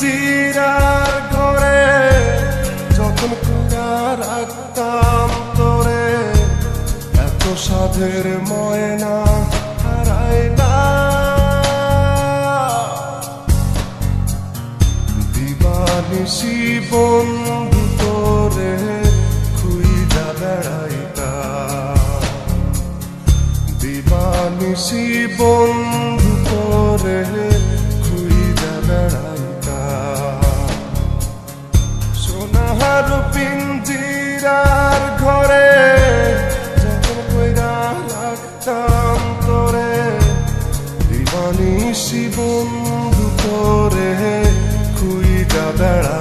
জিরার ঘরে, যখন কুড়া রাখতাম তোরে, এত সাধের ময়না হারাই না দিবানিসি বন্ধু তোরে খুইজা বেড়াইতা। দিবানিসি বন্ধু তোরে বন্ধু করে খুইটা বেড়া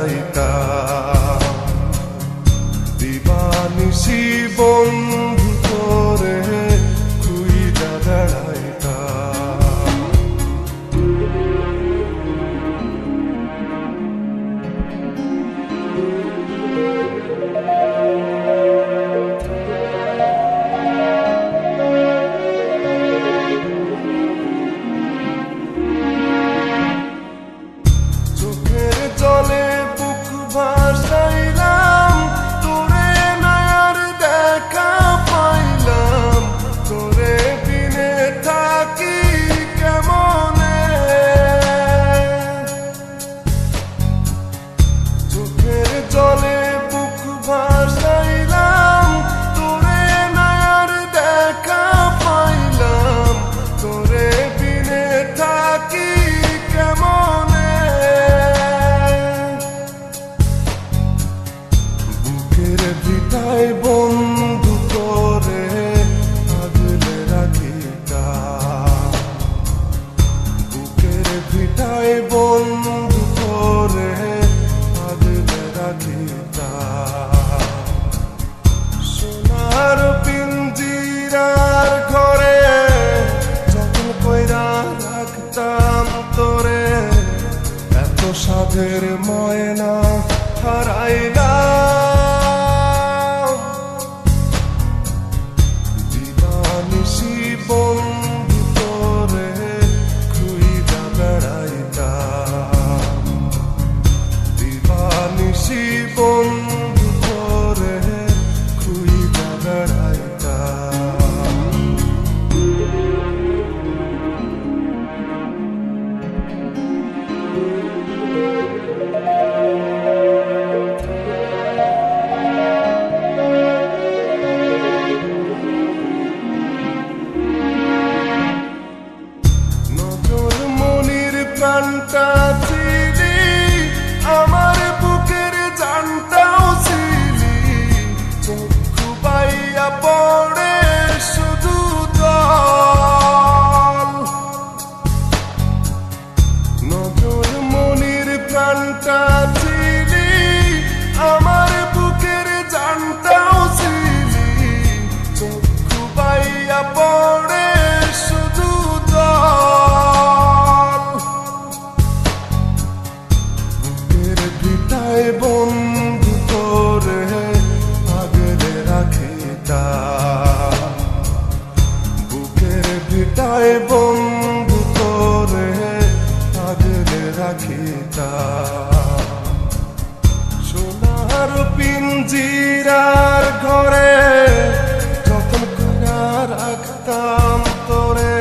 তোরে এত সাধের ময়না হারাইলা করে বন্ধু করে আগলে রাখিতা সোনার পিঞ্জিরার ঘরে যখন করে রাখতাম তোরে,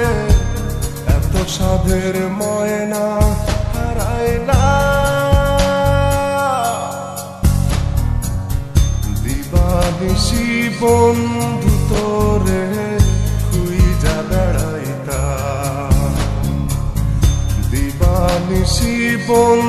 এত সাধের ময়না হারাইলা দিবা নিশি বন্ধু তোরে জীবন